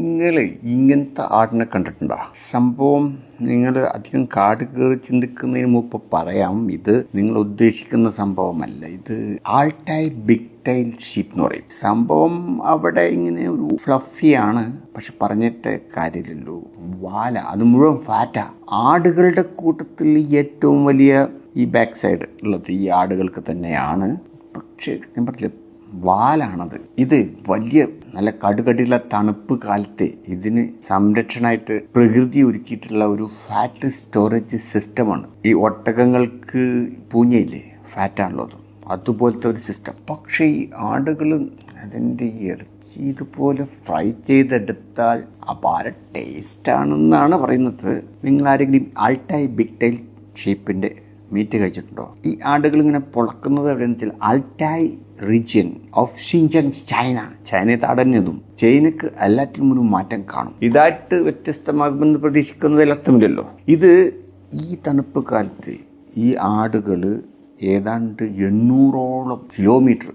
നിങ്ങൾ ഇങ്ങനത്തെ ആടിനെ കണ്ടിട്ടുണ്ടോ? സംഭവം നിങ്ങൾ അധികം കാട് കയറി ചിന്തിക്കുന്നതിന് മുമ്പ് പറയാം ഇത് നിങ്ങൾ ഉദ്ദേശിക്കുന്ന സംഭവമല്ല. ഇത് ആൾട്ടൈ ബിഗ് ടൈൽ ഷീപ്പ് എന്ന് പറയും. സംഭവം അവിടെ ഇങ്ങനെ ഒരു ഫ്ലഫിയാണ് പക്ഷെ പറഞ്ഞിട്ട് കാര്യമില്ലല്ലോ. വാല അത് മുഴുവൻ ഫാറ്റാ ആടുകളുടെ കൂട്ടത്തിൽ ഏറ്റവും വലിയ ഈ ബാക്ക് സൈഡ് ഉള്ളത് ഈ ആടുകൾക്ക് തന്നെയാണ്. പക്ഷേ ഞാൻ പറഞ്ഞില്ല വാലാണത്. ഇത് വലിയ നല്ല കടുകടിയുള്ള തണുപ്പ് കാലത്ത് ഇതിന് സംരക്ഷണമായിട്ട് പ്രകൃതി ഒരുക്കിയിട്ടുള്ള ഒരു ഫാറ്റ് സ്റ്റോറേജ് സിസ്റ്റമാണ് ഈ ഒട്ടകങ്ങൾക്ക് പൂഞ്ഞയില്ലേ? ഫാറ്റാണല്ലോ അത്. അതുപോലത്തെ ഒരു സിസ്റ്റം പക്ഷേ ഈ ആടുകൾ അതിന്റെ ഇറച്ചി ഇതുപോലെ ഫ്രൈ ചെയ്തെടുത്താൽ അപാര ടേസ്റ്റാണെന്നാണ് പറയുന്നത്. നിങ്ങൾ ആരെങ്കിലും ആൾട്ടായി ബിഗ് ടൈൽ ഷേപ്പിന്റെ മീറ്റ് കഴിച്ചിട്ടുണ്ടോ? ഈ ആടുകൾ ഇങ്ങനെ പൊളക്കുന്നത് എവിടെയെന്ന് വെച്ചാൽ Altai region of Xinjiang China ചൈനയെ തടഞ്ഞതും ചൈനക്ക് എല്ലാറ്റിലും ഒരു മാറ്റം കാണും. ഇതായിട്ട് വ്യത്യസ്തമാകുമെന്ന് പ്രതീക്ഷിക്കുന്നതിൽ അർത്ഥമില്ലല്ലോ ഇത് ഈ തണുപ്പ് കാലത്ത് ഈ ആടുകൾ ഏതാണ്ട് എണ്ണൂറോളം കിലോമീറ്റർ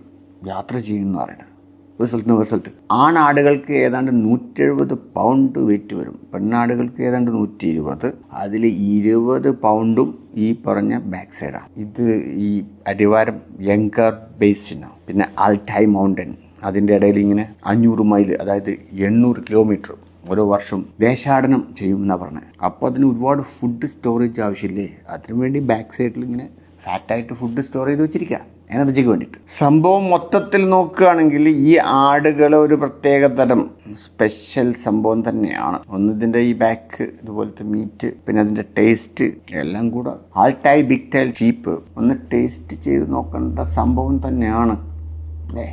യാത്ര ചെയ്യുന്നു പറയുന്നത്. ഒരു സ്ഥലത്ത് നിന്ന് ഒരു സ്ഥലത്ത് ആണാടുകൾക്ക് ഏതാണ്ട് നൂറ്റെഴുപത് പൗണ്ട് വെയിറ്റ് വരും. പെണ്ണാടുകൾക്ക് ഏതാണ്ട് നൂറ്റി ഇരുപത് അതിൽ ഇരുപത് പൗണ്ടും ഈ പറഞ്ഞ ബാക്ക് സൈഡാണ് ഇത് ഈ അടിവാരം യങ്കർ ബേസിനാണ് പിന്നെ ആൾട്ടൈ മൗണ്ടൻ അതിന്റെ ഇടയിൽ ഇങ്ങനെ അഞ്ഞൂറ് മൈൽ അതായത് എണ്ണൂറ് കിലോമീറ്റർ ഓരോ വർഷം ദേശാടനം ചെയ്യുമെന്നാണ് പറഞ്ഞത് അപ്പോൾ അതിന് ഒരുപാട് ഫുഡ് സ്റ്റോറേജ് ആവശ്യമില്ലേ? അതിനു വേണ്ടി ബാക്ക് സൈഡിൽ ഇങ്ങനെ ഫാറ്റായിട്ട് ഫുഡ് സ്റ്റോർ ചെയ്ത് വെച്ചിരിക്കുക എനർജിക്ക് വേണ്ടിയിട്ട് സംഭവം മൊത്തത്തിൽ നോക്കുകയാണെങ്കിൽ ഈ ആടുകൾ ഒരു പ്രത്യേക തരം സ്പെഷ്യൽ സംഭവം തന്നെയാണ്. ഒന്ന് ഇതിന്റെ ഈ ബാക്ക് ഇതുപോലത്തെ മീറ്റ് പിന്നെ അതിന്റെ ടേസ്റ്റ് എല്ലാം കൂടെ ആൾട്ടായി ബിഗ് ടൈൽ ചീപ്പ് ഒന്ന് ടേസ്റ്റ് ചെയ്ത് നോക്കേണ്ട സംഭവം തന്നെയാണ്. അല്ലേ?